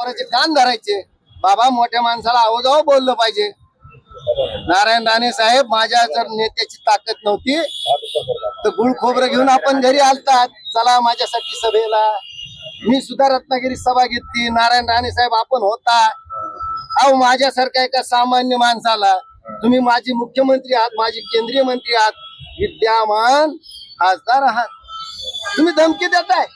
पोराचे कान धरायचे. बाबा मोठ्या माणसाला आवाजावर बोललं पाहिजे. नारायण राणे साहेब माझ्या जर नेत्याची ताकद नव्हती तर गुळ खोबरं घेऊन आपण घरी आलतात. चला माझ्यासाठी सभेला. मी सुद्धा रत्नागिरी सभा घेतली. नारायण राणे साहेब आपण होता. अहो माझ्यासारख्या एका सामान्य माणसाला तुम्ही माझी मुख्यमंत्री आहात माझी केंद्रीय मंत्री आहात विद्यमान खासदार आहात. तुम्ही धमकी देताय.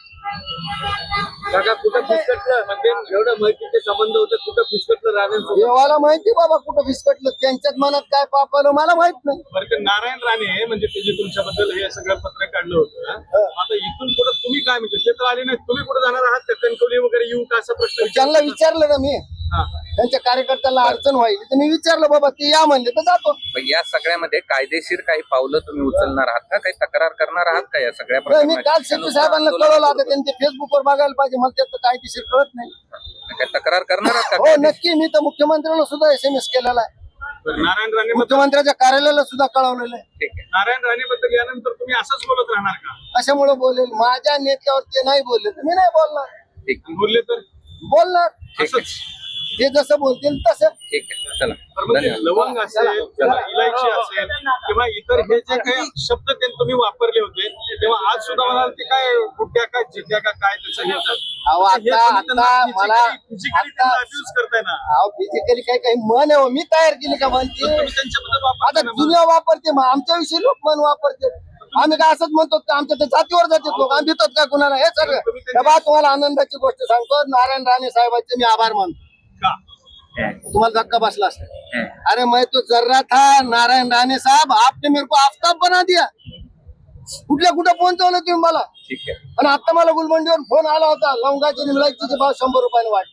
काका कुठं फिसकटलं म्हणजे एवढं माहितीचे संबंध होते कुठं फिसकटलं राणे देवाला माहिती बाबा कुठं फिसकटलं त्यांच्याच मनात काय पाप आलं मला माहीत नाही. बरं ते नारायण राणे म्हणजे ते जे तुमच्याबद्दल हे सगळं पत्र काढलं होतं. आता इथून पुढे तुम्ही काय म्हणजे ते तर आले नाही तुम्ही कुठे जाणार आहात? का कणकवली वगैरे येऊ का असा प्रश्न त्यांना विचारलं ना मी. त्यांच्या कार्यकर्त्याला अडचण व्हायची तर मी विचारलं बाबा ते या म्हणले तर जातो. या सगळ्यामध्ये कायदेशीर काही पावलं तुम्ही उचलणार आहात का? काही तक्रार करणार आहात का या सगळ्या नाही, मी? काल शेट्टी साहेबांना कळवलं आता त्यांनी फेसबुकवर बघायला पाहिजे मला त्याचं कायदेशीर कळत नाही. काही तक्रार करणार आहात का हो कायदेशीर? नक्की मी तर मुख्यमंत्र्यांना सुद्धा एस एम एस केलेला आहे. नारायण राणे मुख्यमंत्र्याच्या कार्यालयाला सुद्धा कळवलेलं आहे. ठीक आहे. नारायण राणे बद्दल यानंतर तुम्ही असंच बोलत राहणार का? कशामुळे बोलेल. माझ्या नेत्यावर ते नाही बोलले तर मी नाही बोलणार. ठीक बोलले तर? बोलणार. आहे. ते जसं बोलतील तसं. ठीक आहे. चला. तर लवंग असेल इलायची असेल किंवा इतर हे जे काही शब्द ते तुम्ही वापरले होते तेव्हा आज सुद्धा म्हणाल ते काय गुड्या काय जिद्या का काय त्याचं हे होतं. अहो, हे आता- तुम्ही त्यांना आता physically- मला- physically त्यांना आता- abuse करताय ना. अहो फिजिकली काही काही मन आहे हो. मी तयार केली का म्हणते? आता. दुनिया वापरते मग आमच्या विषयी लोक मन वापरते. आम्ही काय असंच म्हणतो का आमच्या त्या जातीवर जातात लोक आम्ही भेटत का कुणाला? हे सगळं. तुम्हाला आनंदाची गोष्ट सांगतो. नारायण राणे साहेबांचे मी आभार मानतो. का? तुम्हाला धक्का बसला असता. अरे मैं तो जर्रा था नारायण राणे साहब आपने मेरे को आफ्ताब बना दिया। कुठल्या कुठं पोहोचवलं तुम्ही मला? आणि आता मला गुलमंडीवर फोन आला होता लवंगाचे निमलाईचे भाव शंभर रुपयाने आहे